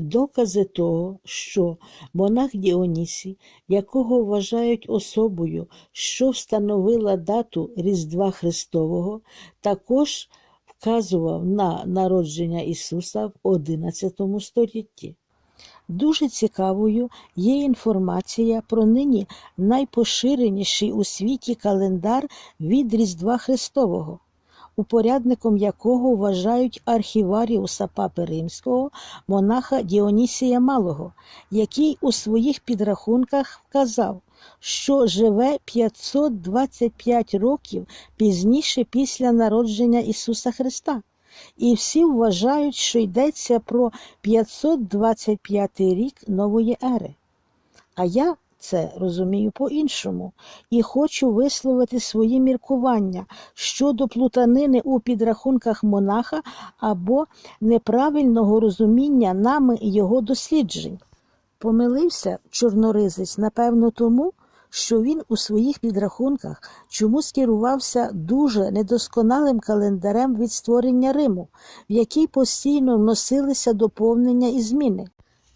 докази того, що монах Діонісій, якого вважають особою, що встановила дату Різдва Христового, також вказував на народження Ісуса в XI столітті. Дуже цікавою є інформація про нині найпоширеніший у світі календар від Різдва Христового, упорядником якого вважають архіваріуса Папи Римського, монаха Діонісія Малого, який у своїх підрахунках вказав, що живе 525 років пізніше після народження Ісуса Христа. І всі вважають, що йдеться про 525 рік нової ери. А я це розумію по-іншому і хочу висловити свої міркування щодо плутанини у підрахунках монаха або неправильного розуміння нами його досліджень. Помилився чорноризець, напевно, тому, що він у своїх підрахунках чомусь керувався дуже недосконалим календарем від створення Риму, в який постійно вносилися доповнення і зміни.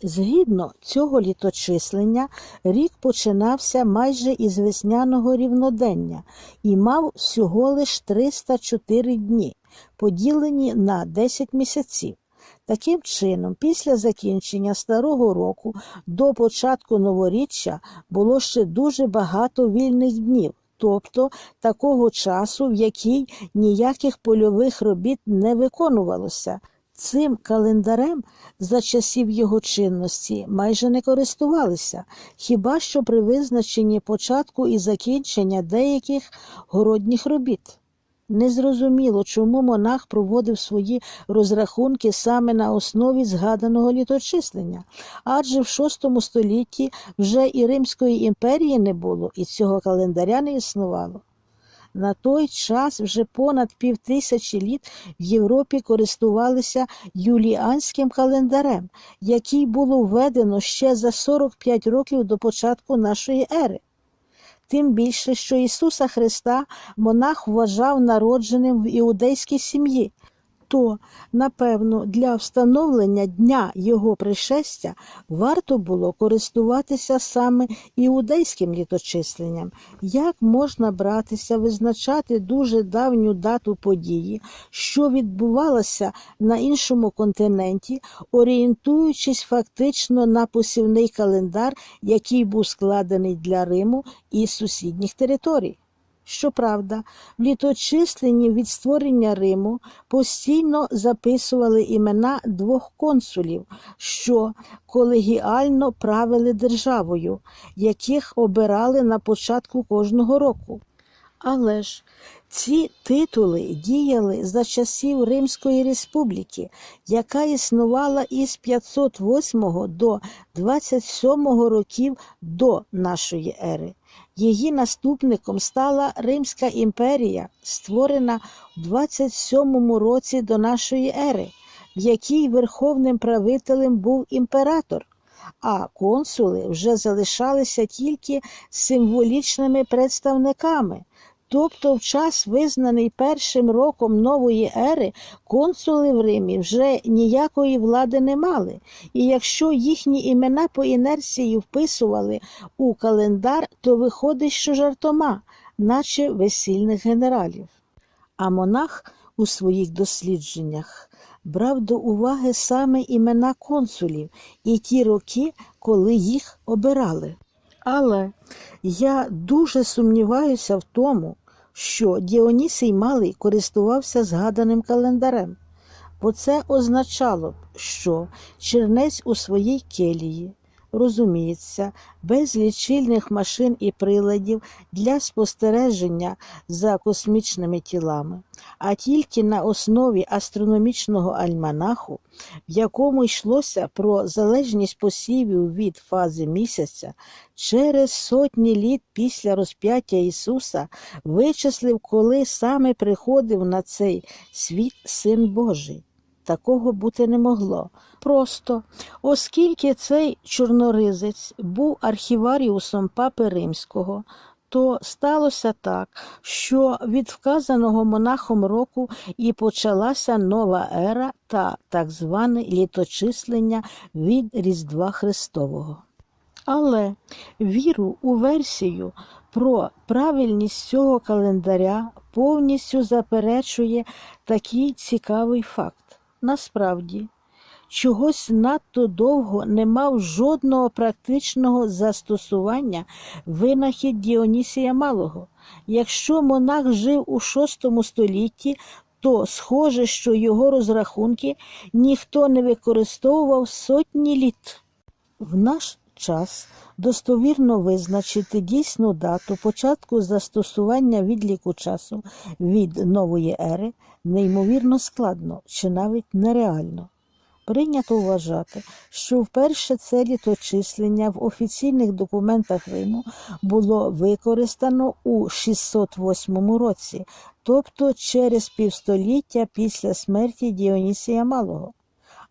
Згідно цього літочислення, рік починався майже із весняного рівнодення і мав всього лиш 304 дні, поділені на 10 місяців. Таким чином, після закінчення старого року до початку новоріччя було ще дуже багато вільних днів, тобто такого часу, в який ніяких польових робіт не виконувалося. Цим календарем за часів його чинності майже не користувалися, хіба що при визначенні початку і закінчення деяких городніх робіт. Незрозуміло, чому монах проводив свої розрахунки саме на основі згаданого літочислення, адже в VI столітті вже і Римської імперії не було, і цього календаря не існувало. На той час вже понад півтисячі літ в Європі користувалися юліанським календарем, який було введено ще за 45 років до початку нашої ери. Тим більше, що Ісуса Христа монах вважав народженим в іудейській сім'ї, то, напевно, для встановлення дня Його пришестя варто було користуватися саме іудейським літочисленням. Як можна братися, визначати дуже давню дату події, що відбувалася на іншому континенті, орієнтуючись фактично на посівний календар, який був складений для Риму і сусідніх територій? Щоправда, в літочисленні від створення Риму постійно записували імена двох консулів, що колегіально правили державою, яких обирали на початку кожного року. Але ж ці титули діяли за часів Римської республіки, яка існувала із 508 до 27 років до нашої ери. Її наступником стала Римська імперія, створена в 27 році до нашої ери, в якій верховним правителем був імператор, а консули вже залишалися тільки символічними представниками. Тобто, в час, визнаний першим роком нової ери, консули в Римі вже ніякої влади не мали, і якщо їхні імена по інерції вписували у календар, то виходить, що жартома, наче весільних генералів. А монах у своїх дослідженнях брав до уваги саме імена консулів і ті роки, коли їх обирали. Але я дуже сумніваюся в тому, що Діонісій Малий користувався згаданим календарем, бо це означало б, що чернець у своїй келії, розуміється, без лічильних машин і приладів для спостереження за космічними тілами, а тільки на основі астрономічного альманаху, в якому йшлося про залежність посівів від фази місяця, через сотні літ після розп'яття Ісуса вичислив, коли саме приходив на цей світ Син Божий. Такого бути не могло. Просто, оскільки цей чорноризець був архіваріусом Папи Римського, то сталося так, що від вказаного монахом року і почалася нова ера та так зване літочислення від Різдва Христового. Але віру у версію про правильність цього календаря повністю заперечує такий цікавий факт. Насправді, чогось надто довго не мав жодного практичного застосування винахід Діонісія Малого. Якщо монах жив у VI столітті, то схоже, що його розрахунки ніхто не використовував сотні літ. В наш час достовірно визначити дійсну дату початку застосування відліку часу від нової ери неймовірно складно чи навіть нереально. Прийнято вважати, що вперше це літочислення в офіційних документах Риму було використано у 608 році, тобто через півстоліття після смерті Діонісія Малого.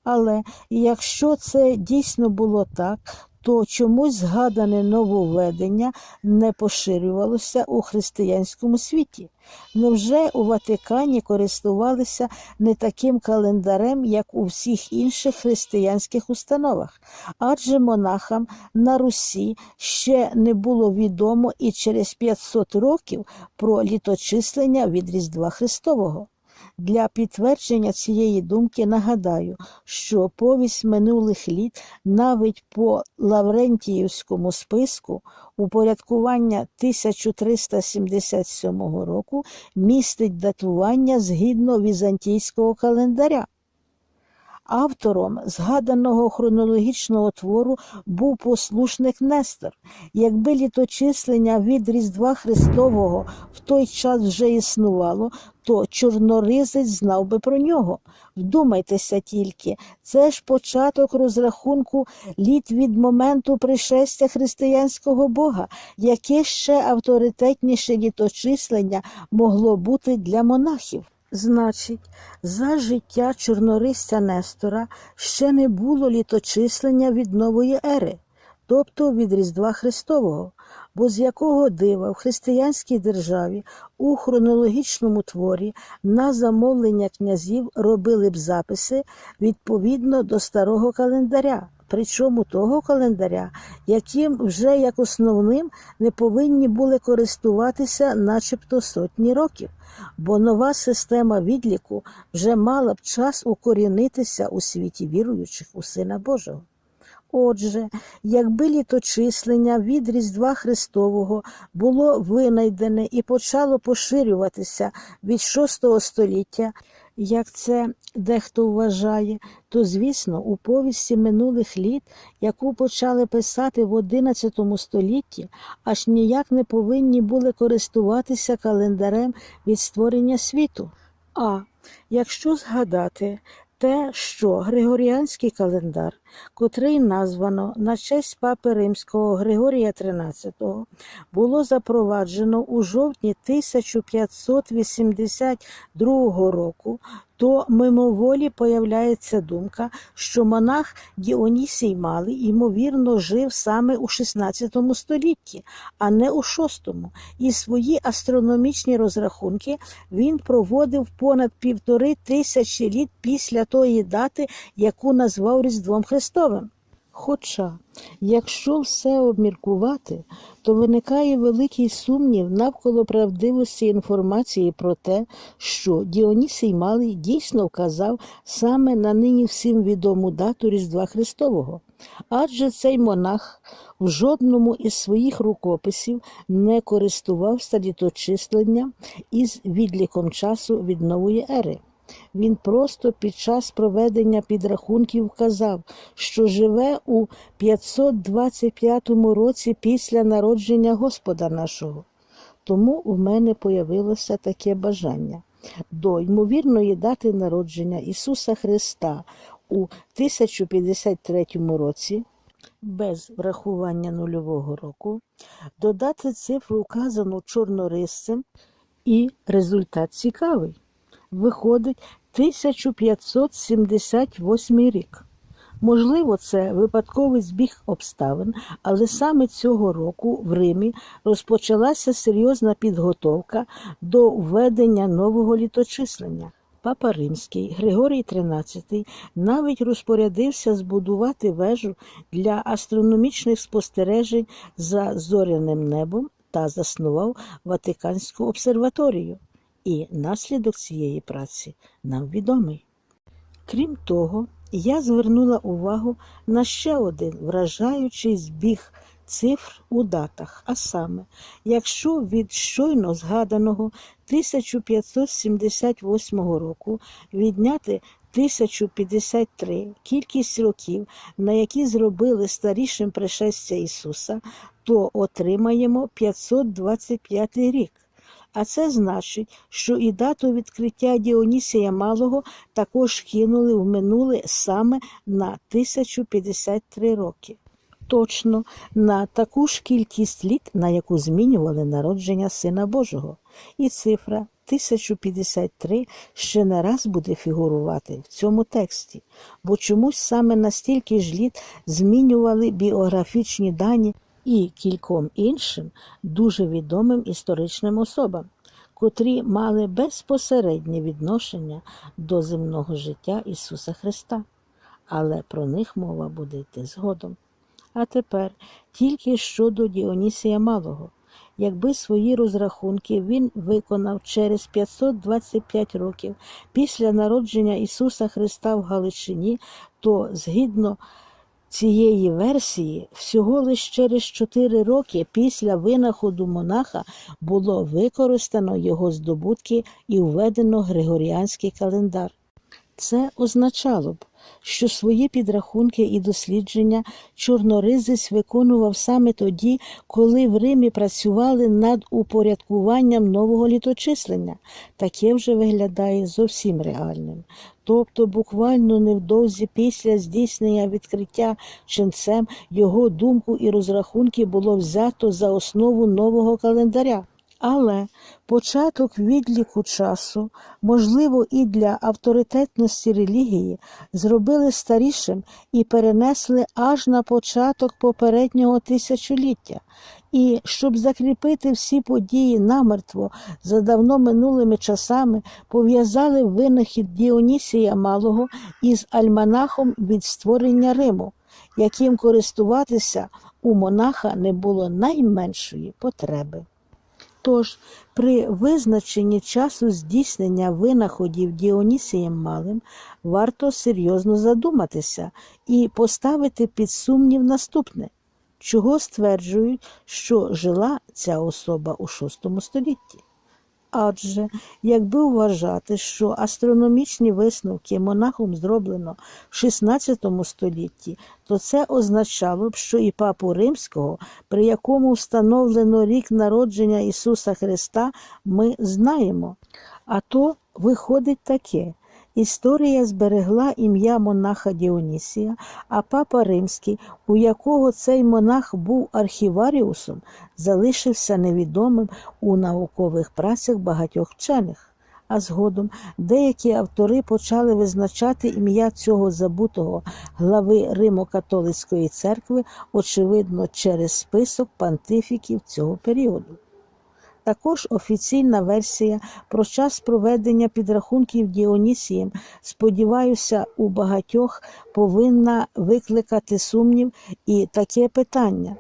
Але якщо це дійсно було так, то чомусь згадане нововведення не поширювалося у християнському світі. Невже у Ватикані користувалися не таким календарем, як у всіх інших християнських установах? Адже монахам на Русі ще не було відомо і через 500 років про літочислення від Різдва Христового. Для підтвердження цієї думки нагадаю, що повість минулих літ навіть по Лаврентіївському списку упорядкування 1377 року містить датування згідно візантійського календаря. Автором згаданого хронологічного твору був послушник Нестор. Якби літочислення від Різдва Христового в той час вже існувало, то чорноризець знав би про нього. Вдумайтеся тільки, це ж початок розрахунку літ від моменту пришестя християнського Бога, яке ще авторитетніше літочислення могло бути для монахів. Значить, за життя чорнорисця Нестора ще не було літочислення від нової ери, тобто від Різдва Христового, бо з якого дива в християнській державі у хронологічному творі на замовлення князів робили б записи відповідно до старого календаря. Причому того календаря, яким вже як основним не повинні були користуватися начебто сотні років, бо нова система відліку вже мала б час укорінитися у світі віруючих у Сина Божого. Отже, якби літочислення від Різдва Христового було винайдене і почало поширюватися від VI століття, як це дехто вважає, то, звісно, у повісті минулих літ, яку почали писати в XI столітті, аж ніяк не повинні були користуватися календарем від створення світу. А якщо згадати те, що Григоріанський календар, котрий названо на честь папи римського Григорія XIII, було запроваджено у жовтні 1582 року, то мимоволі появляється думка, що монах Діонісій Малий, ймовірно, жив саме у XVI столітті, а не у VI, і свої астрономічні розрахунки він проводив понад півтори тисячі літ після тої дати, яку назвав Різдвом Христовим. Хоча, якщо все обміркувати, то виникає великий сумнів навколо правдивості інформації про те, що Діонісій Малий дійсно вказав саме на нині всім відому дату Різдва Христового. Адже цей монах в жодному із своїх рукописів не користувався літочисленням із відліком часу від нової ери. Він просто під час проведення підрахунків вказав, що живе у 525 році після народження Господа нашого. Тому в мене появилося таке бажання. До ймовірної дати народження Ісуса Христа у 1053 році, без врахування нульового року, додати цифру, указану чорнорисцем, і результат цікавий. Виходить 1578 рік. Можливо, це випадковий збіг обставин, але саме цього року в Римі розпочалася серйозна підготовка до введення нового літочислення. Папа Римський Григорій XIII навіть розпорядився збудувати вежу для астрономічних спостережень за зоряним небом та заснував Ватиканську обсерваторію. І наслідок цієї праці нам відомий. Крім того, я звернула увагу на ще один вражаючий збіг цифр у датах, а саме, якщо від щойно згаданого 1578 року відняти 1053 кількість років, на які зробили старішим пришестя Ісуса, то отримаємо 525 рік. А це значить, що і дату відкриття Діонісія Малого також кинули в минуле саме на 1053 роки. Точно на таку ж кількість літ, на яку змінювали народження Сина Божого. І цифра 1053 ще не раз буде фігурувати в цьому тексті, бо чомусь саме настільки ж літ змінювали біографічні дані і кільком іншим дуже відомим історичним особам, котрі мали безпосереднє відношення до земного життя Ісуса Христа. Але про них мова буде йти згодом. А тепер тільки щодо Діонісія Малого. Якби свої розрахунки він виконав через 525 років після народження Ісуса Христа в Галичині, то згідно цієї версії, всього лише через 4 роки після винаходу монаха було використано його здобутки і введено Григоріанський календар. Це означало б, що свої підрахунки і дослідження Чорноризець виконував саме тоді, коли в Римі працювали над упорядкуванням нового літочислення. Таке вже виглядає зовсім реальним. Тобто, буквально невдовзі після здійснення відкриття ченцем його думку і розрахунки було взято за основу нового календаря. Але початок відліку часу, можливо, і для авторитетності релігії, зробили старішим і перенесли аж на початок попереднього тисячоліття. І щоб закріпити всі події намертво за давно минулими часами, пов'язали винахід Діонісія Малого із альманахом від створення Риму, яким користуватися у монаха не було найменшої потреби. Тож, при визначенні часу здійснення винаходів Діонісієм Малим варто серйозно задуматися і поставити під сумнів наступне, чого стверджують, що жила ця особа у VI столітті. Адже, якби вважати, що астрономічні висновки монахом зроблено в XVI столітті, то це означало б, що і папу Римського, при якому встановлено рік народження Ісуса Христа, ми знаємо. А то виходить таке. Історія зберегла ім'я монаха Діонісія, а папа Римський, у якого цей монах був архіваріусом, залишився невідомим у наукових працях багатьох вчених. А згодом деякі автори почали визначати ім'я цього забутого глави Римо-католицької церкви, очевидно, через список пантифіків цього періоду. Також офіційна версія про час проведення підрахунків Діонісієм, сподіваюся, у багатьох повинна викликати сумнів і таке питання.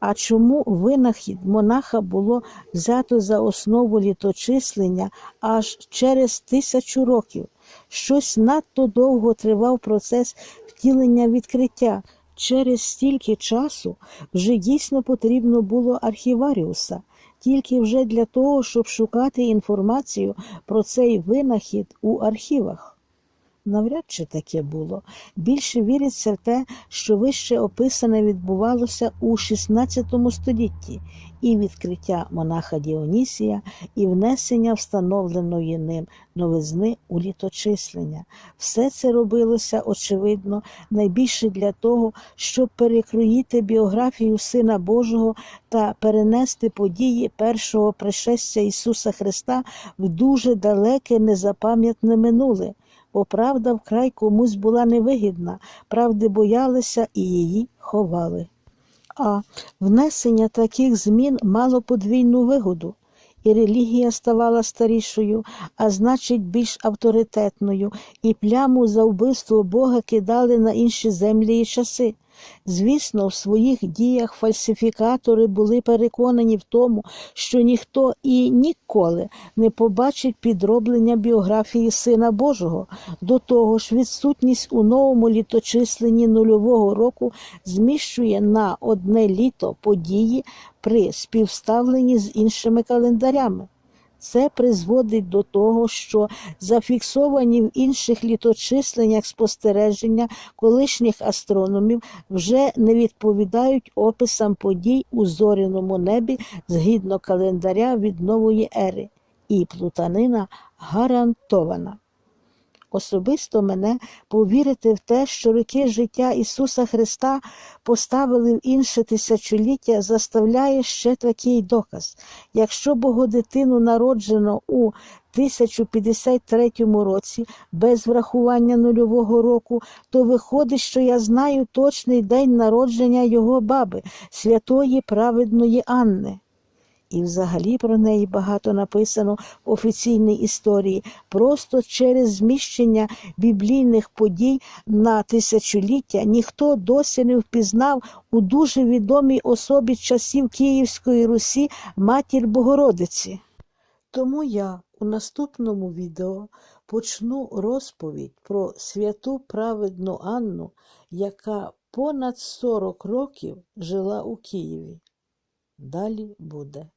А чому винахід монаха було взято за основу літочислення аж через тисячу років? Щось надто довго тривав процес втілення відкриття. Через стільки часу вже дійсно потрібно було архіваріуса тільки вже для того, щоб шукати інформацію про цей винахід у архівах. Навряд чи таке було. Більше віриться в те, що вище описане відбувалося у XVI столітті, і відкриття монаха Діонісія, і внесення встановленої ним новизни у літочислення. Все це робилося, очевидно, найбільше для того, щоб перекроїти біографію Сина Божого та перенести події першого пришестя Ісуса Христа в дуже далеке незапам'ятне минуле бо правда вкрай комусь була невигідна, правди боялися і її ховали. А внесення таких змін мало подвійну вигоду. І релігія ставала старішою, а значить більш авторитетною, і пляму за вбивство Бога кидали на інші землі і часи. Звісно, в своїх діях фальсифікатори були переконані в тому, що ніхто і ніколи не побачить підроблення біографії Сина Божого. До того ж, відсутність у новому літочисленні нульового року зміщує на одне літо події при співставленні з іншими календарями. Це призводить до того, що зафіксовані в інших літочисленнях спостереження колишніх астрономів вже не відповідають описам подій у зоряному небі згідно календаря від нової ери, і плутанина гарантована. Особисто мене повірити в те, що роки життя Ісуса Христа поставили в інше тисячоліття, заставляє ще такий доказ. Якщо Богодитину народжено у 1053 році без врахування нульового року, то виходить, що я знаю точний день народження його баби, святої праведної Анни. І взагалі про неї багато написано в офіційній історії. Просто через зміщення біблійних подій на тисячоліття ніхто досі не впізнав у дуже відомій особі часів Київської Русі матір Богородиці. Тому я у наступному відео почну розповідь про святу праведну Анну, яка понад 40 років жила у Києві. Далі буде.